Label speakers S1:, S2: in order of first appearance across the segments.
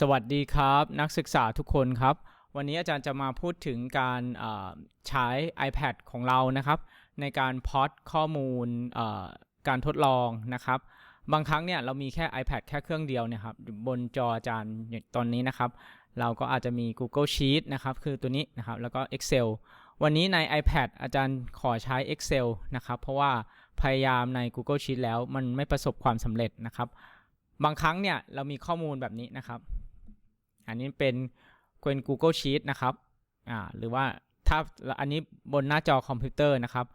S1: สวัสดีครับ นักศึกษาทุกคนครับ วันนี้อาจารย์จะมาพูดถึงการใช้ iPad ของเรานะครับ ในการพอดข้อมูลการทดลองนะครับ บางครั้งเนี่ยเรามีแค่ iPad แค่เครื่องเดียวเนะครับบนจออาจารย์ตอนนี้นะครับ เราก็อาจจะมี Google Sheet นะครับคือตัวนี้นะครับแล้วก็ Excel วันนี้ใน iPad อาจารย์ขอใช้ Excel นะครับ เพราะว่าพยายามใน Google Sheet แล้วมันไม่ประสบความสำเร็จนะครับ บางครั้งเนี่ยเรามีข้อมูลแบบนี้นะครับ อันนี้เป็นเป็น Google Sheet นะครับอ่าหรือว่าถ้าอันนี้บนหน้าจอคอมพิวเตอร์นะครับ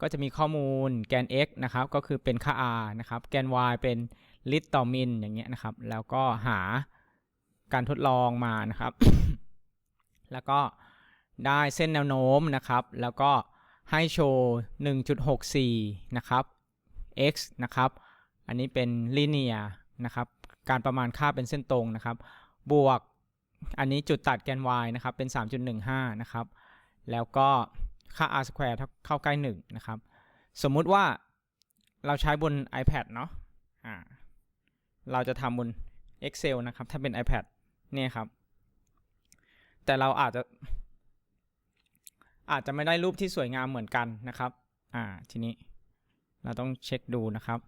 S1: ก็จะมีข้อมูลแกน x นะครับ ก็คือเป็นค่า r นะครับ แกน y เป็นลิตรต่อมิลอย่างเงี้ยนะครับ แล้วก็หาการทดลองมานะครับ แล้วก็ได้เส้นแนวโน้มนะครับ แล้วก็ให้โชว์ 1.64 นะครับ x นะครับ อันนี้เป็น linear นะครับ การประมาณค่าเป็นเส้นตรงนะครับ บวก อันนี้จุดตัดแกน y นะครับ เป็น 3.15 นะครับ แล้วก็ค่า r square เข้าใกล้ 1 นะครับ สมมุติว่าเราใช้บน iPad เนาะอ่าเราจะทำบน Excel นะครับ ถ้าเป็น iPad เนี่ยครับ แต่เราอาจจะ อาจจะไม่ได้รูปที่สวยงามเหมือนกันนะครับ อ่า ทีนี้เราต้องเช็คดูนะครับ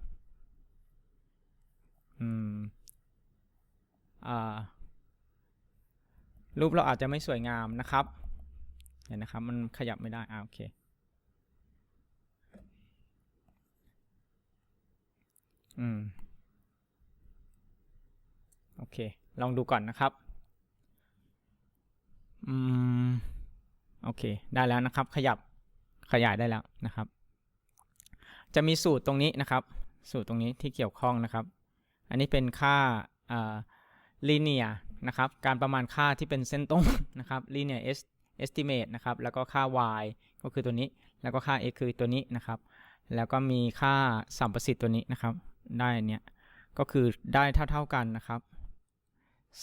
S1: อืม อ่า รูปเราอาจจะไม่สวยงามนะครับเห็นนะครับ มันขยับไม่ได้อ่าโอเค อืม โอเค ลองดูก่อนนะครับ อืม โอเค ได้แล้วนะครับ ขยับ ขยายได้แล้วนะครับ จะมีสูตรตรงนี้นะครับ สูตรตรงนี้ที่เกี่ยวข้องนะครับ อันนี้เป็นค่าอ่า linear นะครับ การประมาณค่าที่เป็นเส้นตรงนะครับ linear estimate นะครับ แล้วก็ค่า y ก็คือตัวนี้ แล้วก็ค่า x คือตัวนี้นะครับ แล้วก็มีค่าสัมประสิทธิ์ตัวนี้นะครับ ได้เนี้ย ก็คือได้เท่าๆกันนะครับ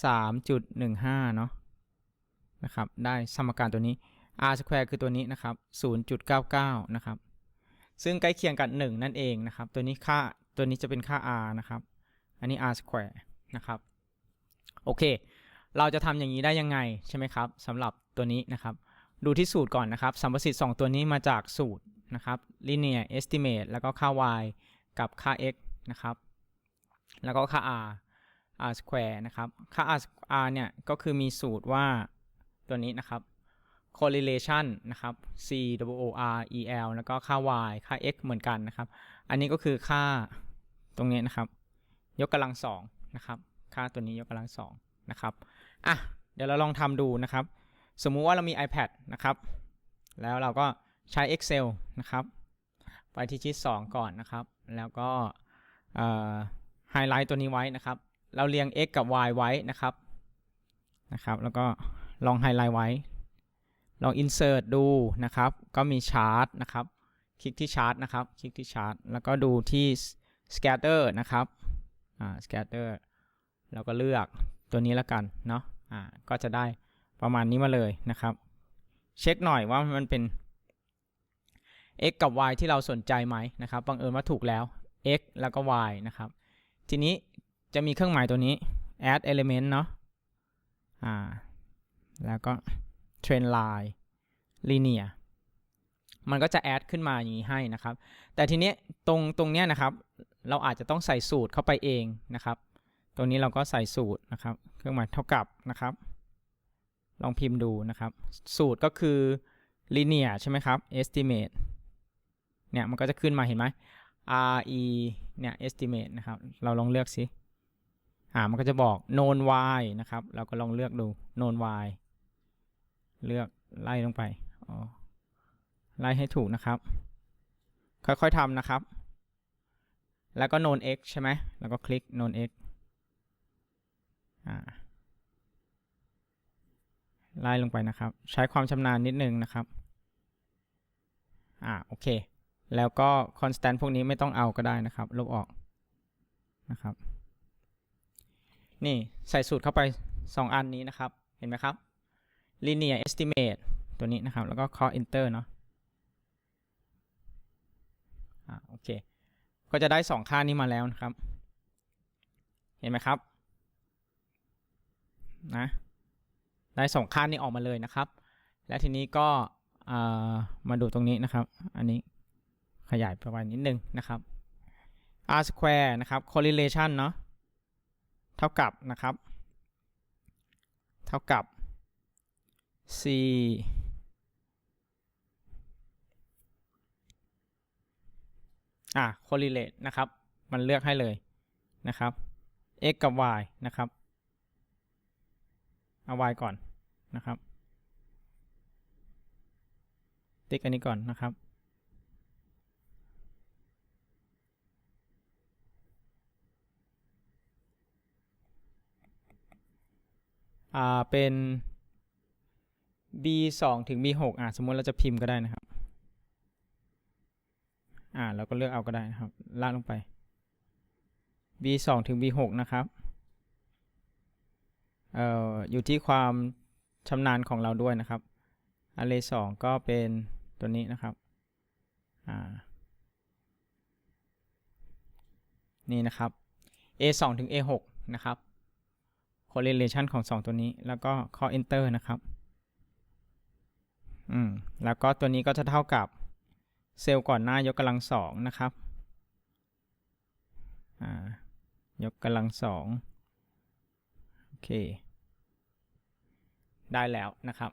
S1: 3.15เนาะนะครับ ได้สมการตัวนี้ r square คือตัวนี้นะครับ 0.99 นะครับ ซึ่งใกล้เคียงกับ1นั่นเองนะครับ ตัวนี้ค่า ตัวนี้จะเป็นค่า r นะครับ อันนี้ r square นะครับ โอเค เราจะทำอย่างนี้ได้ยังไงใช่ไหมครับสำหรับตัวนี้นะครับ ดูที่สูตรก่อนนะครับสัมประสิทธิ์2ตัวนี้มาจากสูตรนะครับ linear estimate แล้วก็ค่า y กับค่า x นะครับ แล้วก็ค่า r r square นะครับ ค่า r r เนี่ยก็คือมีสูตรว่าตัวนี้นะครับ correlation นะครับ c w o r e l แล้วก็ค่า y ค่า x เหมือนกันนะครับ อันนี้ก็คือค่าตรงนี้นะครับ ยกกำลังสองนะครับ ค่าตัวนี้ยกกำลังสองนะครับอะเดี๋ยวเราลองทำดูนะครับ สมมุติว่าเรามี iPad นะครับ แล้วเราก็ใช้ Excel นะครับ ไปที่ชีต2ก่อนนะครับ แล้วก็ไฮไลท์ตัวนี้ไว้นะครับ เราเรียง x กับ y ไว้นะครับนะครับ แล้วก็ลองไฮไลท์ไว้ ลอง insert ดูนะครับ ก็มีชาร์ตนะครับ คลิกที่ชาร์ตนะครับ คลิกที่ชาร์ตแล้วก็ดูที่ scatter นะครับ อ่า scatter เราก็เลือกตัวนี้แล้วกันเนาะอ่าก็จะได้ประมาณนี้มาเลยนะครับ เช็คหน่อยว่ามันเป็น x กับ y ที่เราสนใจไหมนะครับบังเอิญว่าถูกแล้ว x แล้วก็ y นะครับ ทีนี้จะมีเครื่องหมายตัวนี้ add element เนาะอ่าแล้วก็ trend line linear มันก็จะ add ขึ้นมาอย่างนี้ให้นะครับ แต่ทีนี้ตรงตรงเนี้ยนะครับ เราอาจจะต้องใส่สูตรเข้าไปเองนะครับ ตรงนี้เราก็ใส่สูตรนะครับ เครื่องหมายเท่ากับนะครับ ลองพิมพ์ดูนะครับ สูตรก็คือ linear ใช่ไหมครับ estimate เนี่ยมันก็จะขึ้นมาเห็นไหม r e เนี่ย estimate นะครับ เราลองเลือกสิอ่ามันก็จะบอก known y นะครับ เราก็ลองเลือกดู known y เลือกไล่ลงไปอ๋อไล่ให้ถูกนะครับ ค่อยๆทำนะครับ แล้วก็ known x ใช่ไหมแล้วก็คลิก known x ไล่ลงไปนะครับ ใช้ความชำนาญนิดนึงนะครับ อ่าโอเค แล้วก็ constant พวกนี้ไม่ต้องเอาก็ได้นะครับ ลบออกนะครับ นี่ใส่สูตรเข้าไป 2 อันนี้นะครับ เห็นไหมครับ linear estimate ตัวนี้นะครับ แล้วก็ call enter เนาะอ่าโอเค ก็จะได้ 2 ค่านี้มาแล้วนะครับ เห็นไหมครับ นะ ได้สองค่านี้ออกมาเลยนะครับ และทีนี้ก็มาดูตรงนี้นะครับ อันนี้ขยายไปไว้นิดนึงนะครับ r square นะครับ correlation เนาะเท่ากับนะครับ เท่ากับ c อะ correlate นะครับ มันเลือกให้เลยนะครับ x กับ y นะครับ เอา y ก่อนนะครับ ติ๊กอันนี้ก่อนนะครับ อ่า เป็น b 2ถึง b 6อ่าสมมติเราจะพิมพ์ก็ได้นะครับ อ่า เราก็เลือกเอาก็ได้นะครับ ลากลงไป b 2ถึง b 6นะครับ เอ่ออยู่ที่ความชำนาญของเราด้วยนะครับ array 2ก็เป็นตัวนี้นะครับอ่านี่นะครับ a 2 ถึง a 6 นะครับ correlation ของ 2 ตัวนี้ แล้วก็ข้อ enter นะครับ อืม แล้วก็ตัวนี้ก็จะเท่ากับเซลล์ก่อนหน้ายกกำลังสองนะครับ อ่า ยกกำลังสองโอเค ได้แล้วนะครับ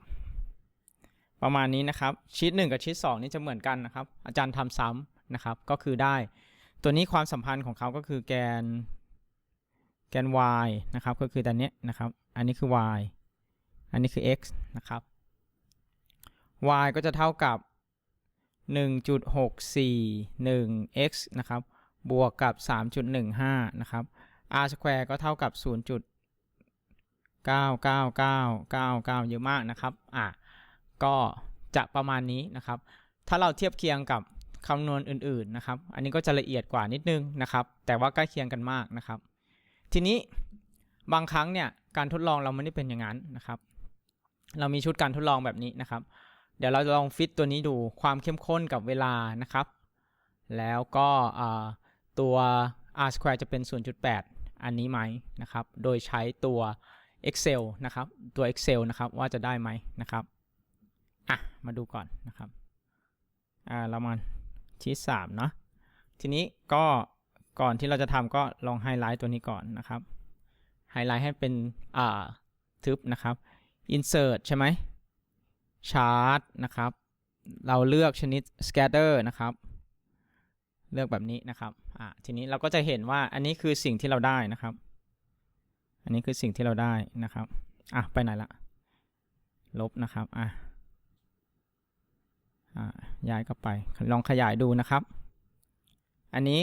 S1: ประมาณนี้นะครับชีตหนึ่งกับชีตสองนี่จะเหมือนกันนะครับ อาจารย์ทำซ้ำนะครับก็คือได้ ตัวนี้ความสัมพันธ์ของเขาก็คือแกน แกน y นะครับก็คือตัวนี้นะครับ อันนี้คือ y อันนี้คือ x นะครับ y ก็จะเท่ากับ 1.641 x นะครับ บวกกับ 3.15 นะครับ r square ก็เท่ากับ 9 9 9 9 9 เยอะมากนะครับ อะ ก็จะประมาณนี้นะครับ ถ้าเราเทียบเคียงกับคำนวณอื่นๆนะครับ อันนี้ก็จะละเอียดกว่านิดนึงนะครับ แต่ว่าใกล้เคียงกันมากนะครับ ทีนี้บางครั้งเนี่ยการทดลองเราไม่ได้เป็นอย่างนั้นนะครับ เรามีชุดการทดลองแบบนี้นะครับ เดี๋ยวเราจะลองฟิตตัวนี้ดูความเข้มข้นกับเวลานะครับ แล้วก็ตัว r square จะเป็น 0.8 อันนี้ไหมนะครับ โดยใช้ตัว Excel นะครับตัว Excel นะครับว่าจะได้ไหมนะครับอะมาดูก่อนนะครับอ่าเรามาชี้สามเนาะทีนี้ก็ก่อนที่เราจะทำก็ลองไฮไลท์ตัวนี้ก่อนนะครับไฮไลท์ให้เป็นอ่าทึบนะครับ insert ใช่ไหม chart นะครับ เราเลือกชนิด scatter นะครับ เลือกแบบนี้นะครับอ่าทีนี้เราก็จะเห็นว่าอันนี้คือสิ่งที่เราได้นะครับ อันนี้คือสิ่งที่เราได้นะครับ อะ ไปไหนละ ลบนะครับ อะอ่าย้ายกลับไป ลองขยายดูนะครับ อันนี้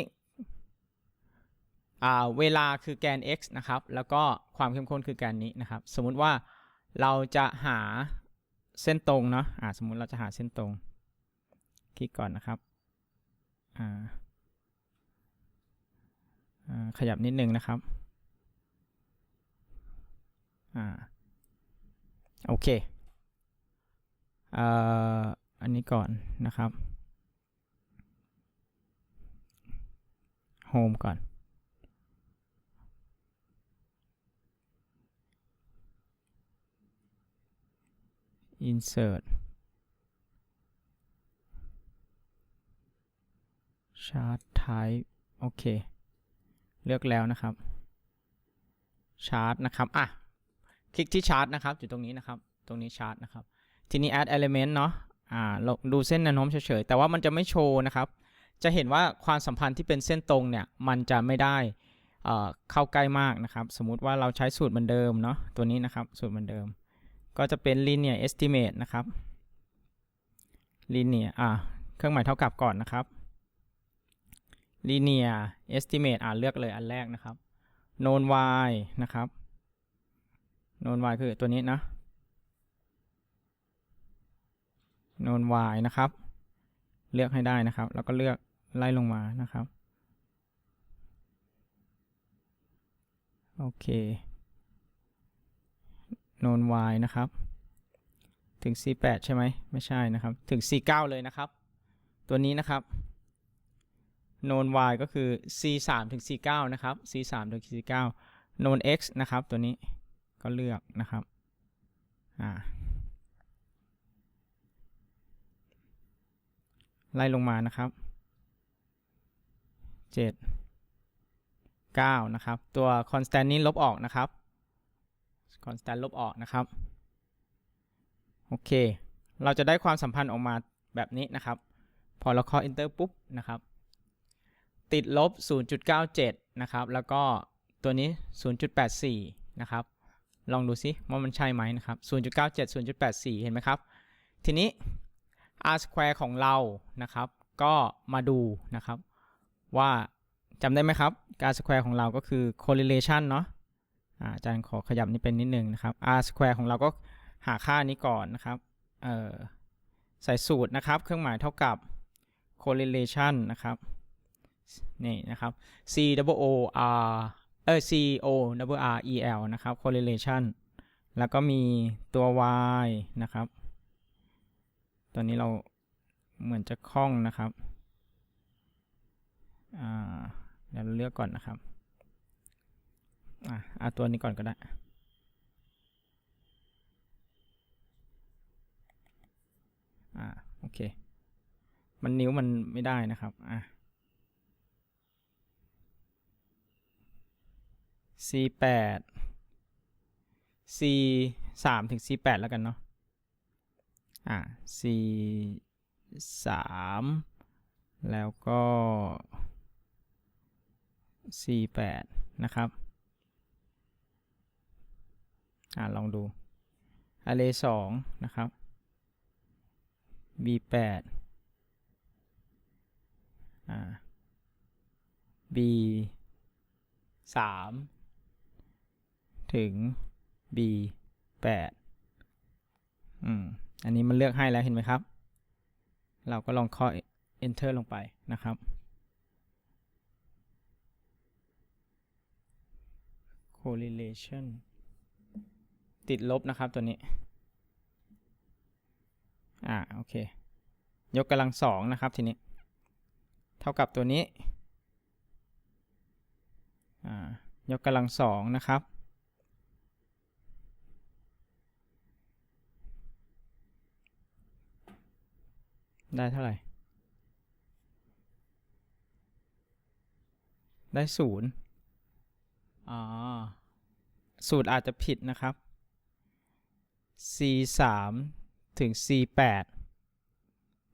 S1: อ่าเวลาคือแกน x นะครับ แล้วก็ความเข้มข้นคือแกนนี้นะครับ สมมุติว่าเราจะหาเส้นตรงเนาะอ่าสมมุติเราจะหาเส้นตรง คลิกก่อนนะครับอ่าอ่าขยับนิดนึงนะครับ อ่าโอเคเอ่ออันนี้ก่อนนะครับโฮมก่อน insert chart type โอเค เลือกแล้วนะครับ chart นะครับ อะ คลิกที่ chart นะครับอยู่ตรงนี้นะครับ ตรงนี้ chart นะครับ ทีนี้ add element เนาะอ่าดูเส้นแนวโน้มเฉยๆ แต่ว่ามันจะไม่โชว์นะครับ จะเห็นว่าความสัมพันธ์ที่เป็นเส้นตรงเนี่ย มันจะไม่ได้เอ่อเข้าใกล้มากนะครับ สมมุติว่าเราใช้สูตรเหมือนเดิมเนาะตัวนี้นะครับ สูตรเหมือนเดิม ก็จะเป็น linear estimate นะครับ linear อ่าเครื่องหมายเท่ากับก่อนนะครับ linear estimate อ่าเลือกเลยอันแรกนะครับ known y นะครับ known y คือตัวนี้นะ known y นะครับ เลือกให้ได้นะครับ แล้วก็เลือกไล่ลงมานะครับ โอเค known y นะครับ ถึง c8 ใช่ไหมไม่ใช่นะครับ ถึง c9 เลยนะครับ ตัวนี้นะครับ known y ก็คือ c3 ถึง c9 นะครับ c3 ถึง c9 known x นะครับ ตัวนี้ ก็เลือกนะครับอ่าไล่ลงมานะครับเจ็ดเก้านะครับ ตัว constant นี้ลบออกนะครับ constant ลบออกนะครับ โอเค เราจะได้ความสัมพันธ์ออกมาแบบนี้นะครับ พอเราเคาะ enter ปุ๊บนะครับ ติดลบ 0.97 นะครับ แล้วก็ตัวนี้ 0.84 นะครับ ลองดูซิว่ามันใช่ไหมนะครับ 0.97 0.84 เห็นไหมครับ ทีนี้ r square ของเรานะครับ ก็มาดูนะครับ ว่าจำได้ไหมครับการ square ของเราก็คือ correlation เนาะอาจารย์ขอขยับนี้เป็นนิดนึงนะครับ r square ของเราก็หาค่านี้ก่อนนะครับใส่สูตรนะครับ เครื่องหมายเท่ากับ correlation นะครับ นี่นะครับ c w o r เออ c o w r e l นะครับ correlation แล้วก็มีตัว y นะครับ ตอนนี้เราเหมือนจะคล่องนะครับอ่าเดี๋ยวเราเลือกก่อนนะครับอะเอาตัวนี้ก่อนก็ได้ อ่า โอเค มันนิ้วมันไม่ได้นะครับ อะ c แปด c สามถึง c แปดแล้วกันเนาะ อ่า c สามแล้วก็ c แปดนะครับ อ่าลองดู array สองนะครับ b แปดอ่า b สาม ถึง b แปดอืม อันนี้มันเลือกให้แล้วเห็นไหมครับ เราก็ลองเคาะ enter ลงไปนะครับ correlation ติดลบนะครับตัวนี้ อ่า โอเค ยกกำลังสองนะครับทีนี้ เท่ากับตัวนี้ อ่า ยกกำลังสองนะครับ ได้เท่าไหร่ ได้ศูนย์อ๋อ สูตรอาจจะผิดนะครับ c สามถึง c แปด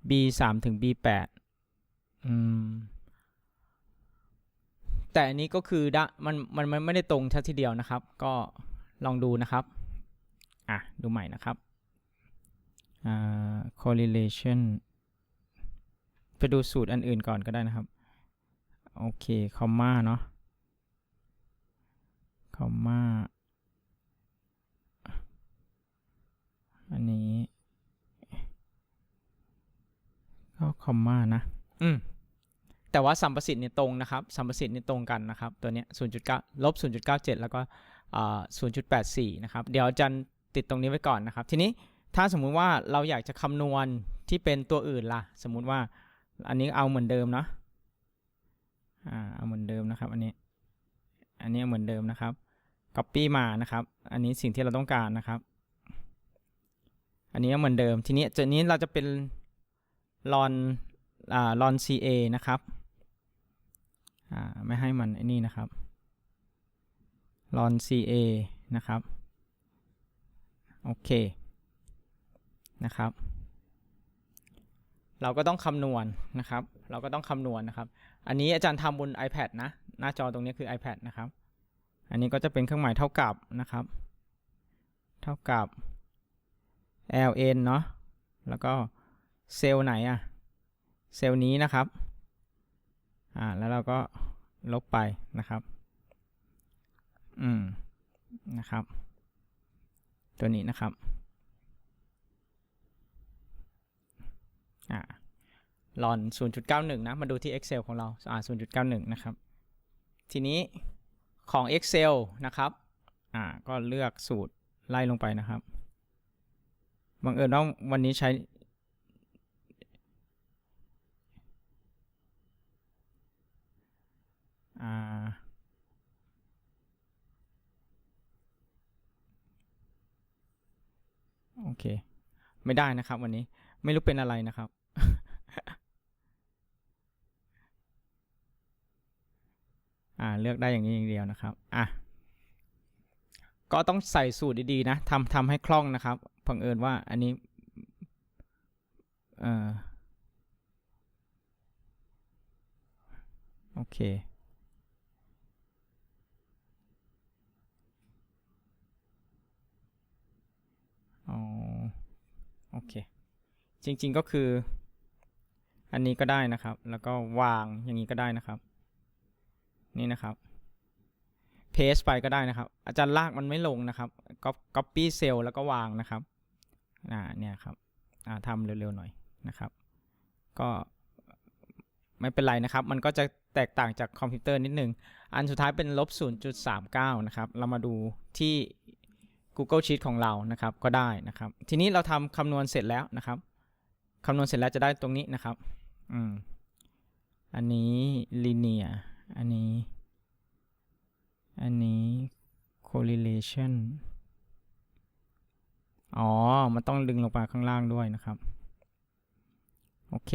S1: b สามถึง b แปดอืม แต่อันนี้ก็คือดะมันมันมันไม่ได้ตรงชัดทีเดียวนะครับ ก็ลองดูนะครับ อะ ดูใหม่นะครับอ่า correlation ไปดูสูตรอันอื่นก่อนก็ได้นะครับ โอเคคอมมาเนาะคอมมาอันนี้ก็คอมมานะ อืม แต่ว่าสัมประสิทธิ์เนี่ยตรงนะครับ สัมประสิทธิ์เนี่ยตรงกันนะครับ ตัวเนี้ย0.9ลบ0.97 แล้วก็อ่า0.84 นะครับ เดี๋ยวอาจารย์ติดตรงนี้ไว้ก่อนนะครับ ทีนี้ถ้าสมมุติว่าเราอยากจะคำนวณที่เป็นตัวอื่นล่ะ สมมุติว่า อันนี้เอาเหมือนเดิมเนาะอ่าเอาเหมือนเดิมนะครับ อันนี้ อันนี้เหมือนเดิมนะครับ copy มานะครับ อันนี้สิ่งที่เราต้องการนะครับ อันนี้เหมือนเดิม ทีนี้จุดนี้เราจะเป็น lon อ่า lon ca นะครับอ่าไม่ให้มันไอ้นี่นะครับ lon ca นะครับ โอเค นะครับ เราก็ต้องคำนวณนะครับ เราก็ต้องคำนวณนะครับ อันนี้อาจารย์ทำบน iPad นะ หน้าจอตรงนี้คือ iPad นะครับ อันนี้ก็จะเป็นเครื่องหมายเท่ากับนะครับ เท่ากับ ln เนาะ แล้วก็เซลล์ไหนอะเซลล์นี้นะครับ อ่า แล้วเราก็ลบไปนะครับ อืม นะครับ ตัวนี้นะครับ อ่า ลอน 0.91 นะ มาดูที่ Excel ของเราอ่า0.91 นะครับ ทีนี้ของ Excel นะครับ อ่า ก็เลือกสูตรไล่ลงไปนะครับ บังเอิญว่าวันนี้ใช้ อ่าเค ไม่ได้นะครับวันนี้ ไม่รู้เป็นอะไรนะครับ อ่าเลือกได้อย่างนี้อย่างเดียวนะครับอะก็ต้องใส่สูตรดีๆนะทำทำให้คล่องนะครับเพังเอิญว่าอันนี้เอ่อโอเคอ๋อโอเค จริงๆก็คือ อันนี้ก็ได้นะครับ แล้วก็วางอย่างนี้ก็ได้นะครับ นี่นะครับเพสไปก็ได้นะครับ อาจารย์ลากมันไม่ลงนะครับก็ก๊อปปี้เซลแล้วก็วางนะครับอ่าเนี่ยครับอ่าทำเร็วๆหน่อยนะครับ ก็ไม่เป็นไรนะครับ มันก็จะแตกต่างจากคอมพิวเตอร์นิดนึง อันสุดท้ายเป็นลบ 0.39 นะครับ เรามาดูที่ Google Sheet ของเรานะครับ ก็ได้นะครับ ทีนี้เราทำคำนวณเสร็จแล้วนะครับคำนวณเสร็จแล้วจะได้ตรงนี้นะครับ อืม อันนี้ linear อันนี้ อันนี้ correlation อ๋อ มันต้องดึงลงไปข้างล่างด้วยนะครับ โอเค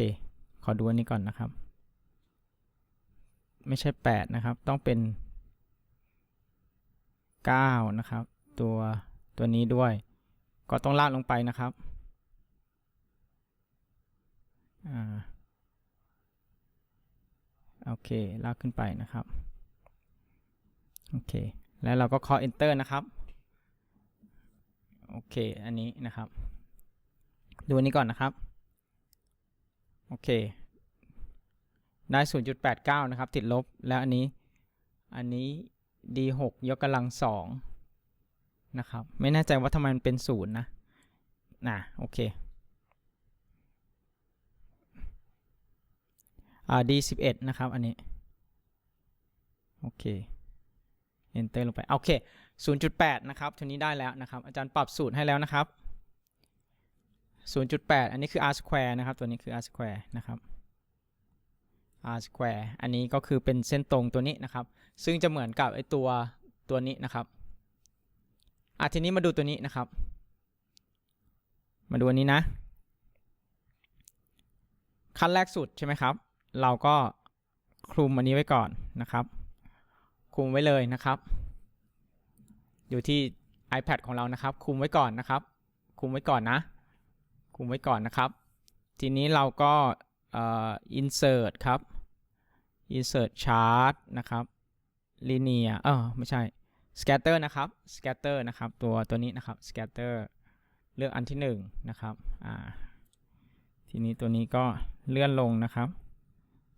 S1: ขอดูอันนี้ก่อนนะครับ ไม่ใช่ 8 นะครับ ต้องเป็น 9 นะครับ ตัวตัวนี้ด้วย ก็ต้องลากลงไปนะครับ อ่า โอเค ลากขึ้นไปนะครับ โอเค แล้วเราก็เคาะ enter นะครับ โอเค อันนี้นะครับ ดูอันนี้ก่อนนะครับ โอเค ได้ 0.89 นะครับ ติดลบ แล้วอันนี้ อันนี้ d6 ยกกำลังสองนะครับ ไม่แน่ใจว่าทำไมมันเป็นศูนย์นะ น่ะ โอเค อ่า d11 นะครับ อันนี้ โอเค enter ลงไป โอเค 0.8 นะครับทีนี้ได้แล้วนะครับ อาจารย์ปรับสูตรให้แล้วนะครับ 0.8 อันนี้คือ r square นะครับ ตัวนี้คือ r square นะครับ r square อันนี้ก็คือเป็นเส้นตรงตัวนี้นะครับ ซึ่งจะเหมือนกับไอตัวตัวนี้นะครับอะทีนี้มาดูตัวนี้นะครับ มาดูอันนี้นะ ขั้นแรกสุดใช่ไหมครับ เราก็คลุมอันนี้ไว้ก่อนนะครับคลุมไว้เลยนะครับ อยู่ที่ iPad ของเรานะครับคลุมไว้ก่อนนะครับคลุมไว้ก่อนนะคลุมไว้ก่อนนะครับ ทีนี้เราก็เอ่อ insert ครับ insert chart นะครับ linear เออไม่ใช่ scatter นะครับ scatter นะครับ ตัวตัวนี้นะครับ scatter เลือกอันที่หนึ่งนะครับอ่าทีนี้ตัวนี้ก็เลื่อนลงนะครับ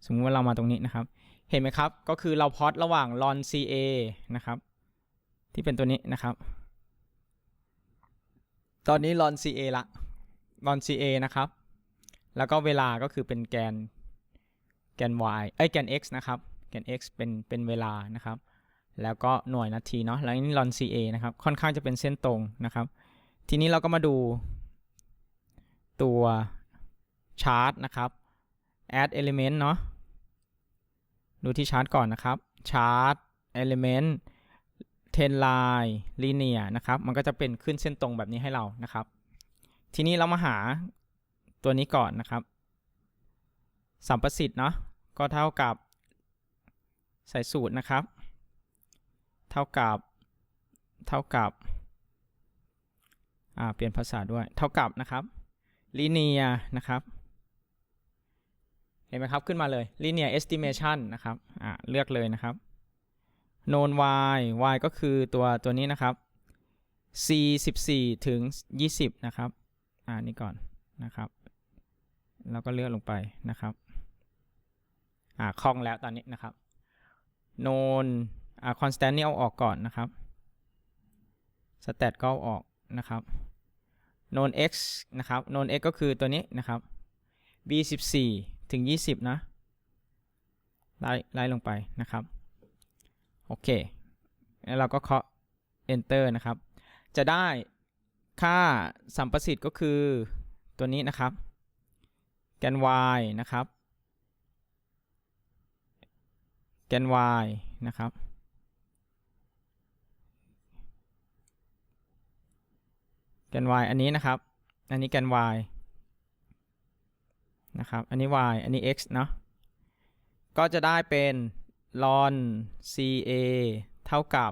S1: สมมติว่าเรามาตรงนี้นะครับ เห็นไหมครับ ก็คือเราพอดระหว่าง lon ca นะครับ ที่เป็นตัวนี้นะครับ ตอนนี้ lon ca ละ lon ca นะครับ แล้วก็เวลาก็คือเป็นแกนแกน y เอ้แกน x นะครับ แกน x เป็นเป็นเวลานะครับ แล้วก็หน่วยนาทีเนาะ แล้วนี่ lon ca นะครับ ค่อนข้างจะเป็นเส้นตรงนะครับ ทีนี้เราก็มาดูตัวชาร์ตนะครับ add element เนาะ ดูที่ชาร์ตก่อนนะครับชาร์ต element 10 line linear นะครับ มันก็จะเป็นขึ้นเส้นตรงแบบนี้ให้เรานะครับ ทีนี้เรามาหาตัวนี้ก่อนนะครับ สัมประสิทธิ์เนาะก็เท่ากับใส่สูตรนะครับ เท่ากับเท่ากับอ่าเปลี่ยนภาษาด้วย เท่ากับนะครับ linear นะครับ ห็นไหมครับ ขึ้นมาเลย linear estimation นะครับอ่าเลือกเลยนะครับ known y y ก็คือตัวตัวนี้นะครับ c 14 ถึง 20 นะครับ อ่านี่ก่อนนะครับ แล้วก็เลือกลงไปนะครับ อ่าคล่องแล้วตอนนี้นะครับ known อ่า constant นี่เอาออกก่อนนะครับ stat ก็เอาออกนะครับ known x นะครับ known x ก็คือตัวนี้นะครับ b 14 ถึง 20 นะไล่ไล่ลงไปนะครับ โอเค แล้วเราก็เคาะ enter นะครับ จะได้ค่าสัมประสิทธิ์ก็คือตัวนี้นะครับ แกน y นะครับ แกน y นะครับ แกน y อันนี้นะครับ อันนี้แกน y นะครับ อันนี้ y อันนี้ x เนาะก็จะได้เป็น ln ca เท่ากับ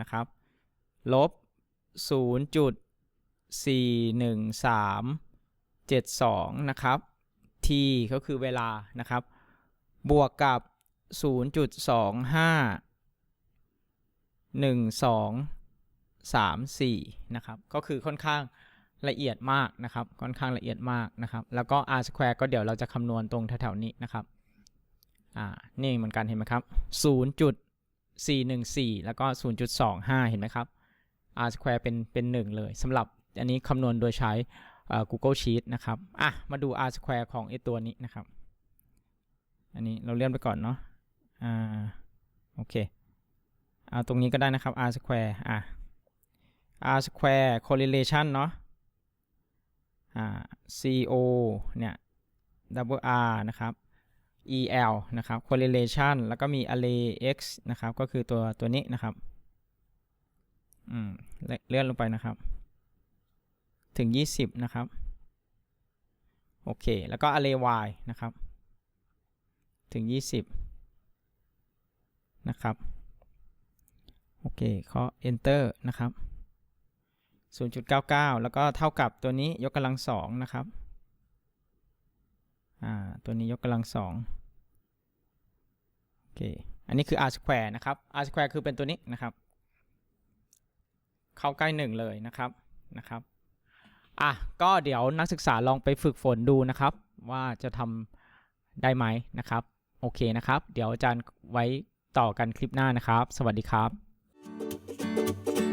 S1: นะครับลบ 0.41372 นะครับ t ก็คือเวลานะครับ บวกกับ 0.251234 นะครับ ก็คือค่อนข้าง ละเอียดมากนะครับค่อนข้างละเอียดมากนะครับแล้วก็ r square ก็เดี๋ยวเราจะคำนวณตรงแถวๆนี้นะครับอ่านี่เหมือนกันเห็นไหมครับ 0.414 แล้วก็ 0.25 เห็นไหมครับ r square เป็นเป็น1เลยสำหรับอันนี้คำนวณโดยใช้ Google Sheet นะครับอะมาดู r square ของไอตัวนี้นะครับ อันนี้เราเลื่อนไปก่อนเนาะอ่าโอเคเอาตรงนี้ก็ได้นะครับ r square อะ r square correlation เนาะ co เนี่ย double r นะครับ el นะครับ correlation แล้วก็มี array x นะครับ ก็คือตัวตัวนี้นะครับอืมเลื่อนลงไปนะครับ ถึง 20 นะครับ โอเค แล้วก็ array y นะครับ ถึง 20 นะครับ โอเคเคาะ enter นะครับ 0.99 แล้วก็เท่ากับตัวนี้ยกกำลังสองนะครับอ่าตัวนี้ยกกำลังสองโอเคอันนี้คือ r square นะครับ r square คือเป็นตัวนี้นะครับ เข้าใกล้หนึ่งเลยนะครับนะครับอะก็เดี๋ยวนักศึกษาลองไปฝึกฝนดูนะครับ ว่าจะทำได้ไหมนะครับ โอเคนะครับ เดี๋ยวอาจารย์ไว้ต่อกันคลิปหน้านะครับ สวัสดีครับ